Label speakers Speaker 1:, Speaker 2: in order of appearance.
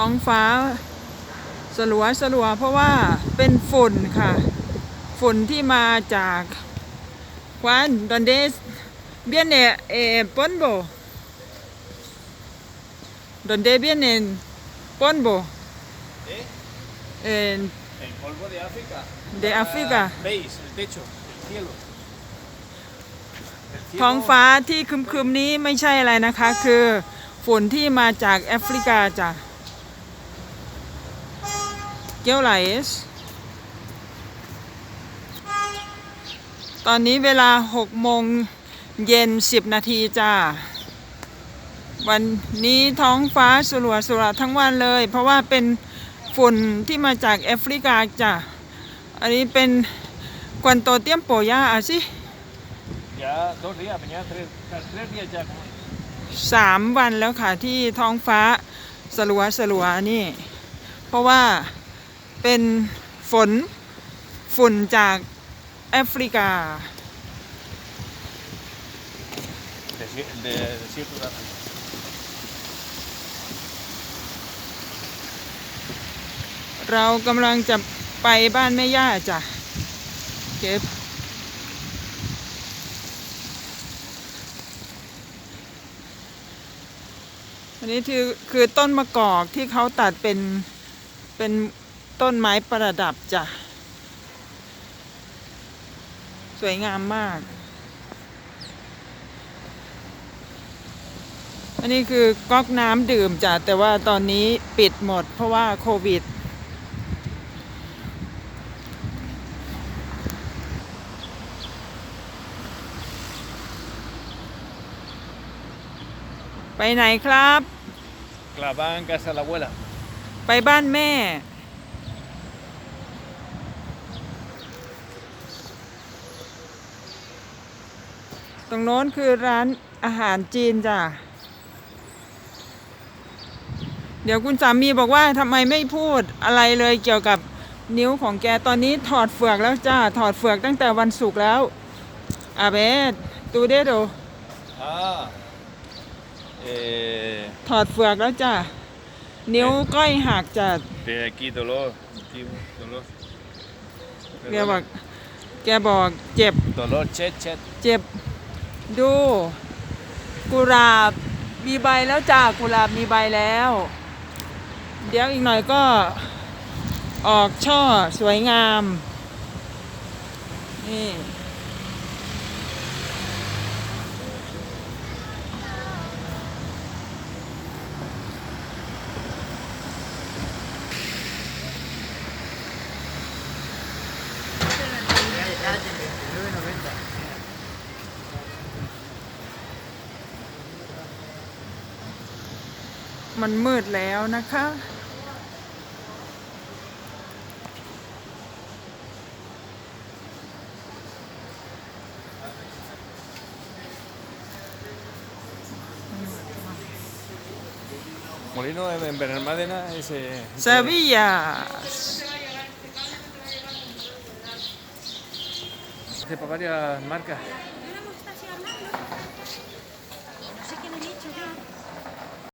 Speaker 1: ท้องฟ้าสลัวสลัวเพราะว่าเป็นฝุ่นค่ะ ฝุ่นที่มาจากควันดอนเดสเบียนเนเอปอนโบดอนเดเบียนเนปอนโบ
Speaker 2: ¿Eh?
Speaker 1: เอ
Speaker 2: El polvo de África.
Speaker 1: de África
Speaker 2: ¿Veis el techo? El cielo. El cielo
Speaker 1: ท้องฟ้าที่ครึมๆนี้ไม่ใช่อะไรนะคะ คือฝุ่นที่มาจากแอฟริกาจ้ะ เกียวไหลส์ตอนนี้เวลา6โมงเย็น10นาทีจ้า วันนี้ท้องฟ้าสลัวสลัวทั้งวันเลย เพราะว่าเป็นฝุ่นที่มาจากแอฟริกาจ้ะ อันนี้เป็นควันโตเตียมโปยาอะสิสามวันแล้วค่ะที่ท้องฟ้าสลัวสลัวนี่ เพราะว่า เป็นฝนฝุ่นจากแอฟริกา เรากำลังจะไปบ้านแม่ย่าจ้ะ เก็บ อันนี้คือคือต้นมะกอกที่เขาตัดเป็นเป็น ต้นไม้ประดับจ้ะ สวยงามมาก อันนี้คือก๊อกน้ำดื่มจ้ะ แต่ว่าตอนนี้ปิดหมดเพราะว่าโควิดไปไหนครับ
Speaker 2: Clavada en casa de la abuela.
Speaker 1: ไปบ้านแม่ ตรงโน้นคือร้านอาหารจีนจ้ะ เดี๋ยวคุณสามีบอกว่าทำไมไม่พูดอะไรเลยเกี่ยวกับนิ้วของแกตอนนี้ถอดเฟือกแล้วจ้า ถอดเฟือกตั้งแต่วันศุกร์แล้วอาเบสตูเดโด
Speaker 2: Ah. Eh,
Speaker 1: ถอดเฟือกแล้วจ้านิ้วก้อยหักจ้ะ
Speaker 2: de aquí dolor. Aquí dolor.
Speaker 1: แกบอกแกบอกเจ็บ
Speaker 2: Dolor, chet, chet.
Speaker 1: เจ็บ ดู กุหลาบมีใบแล้วจ้ากุหลาบมีใบแล้ว เดี๋ยวอีกหน่อยก็ ออกช่อสวยงาม นี่ มันมืดแล้วนะคะ
Speaker 2: Molino en Benalmádena es. eh,
Speaker 1: เซบียา
Speaker 2: de para varias marcas.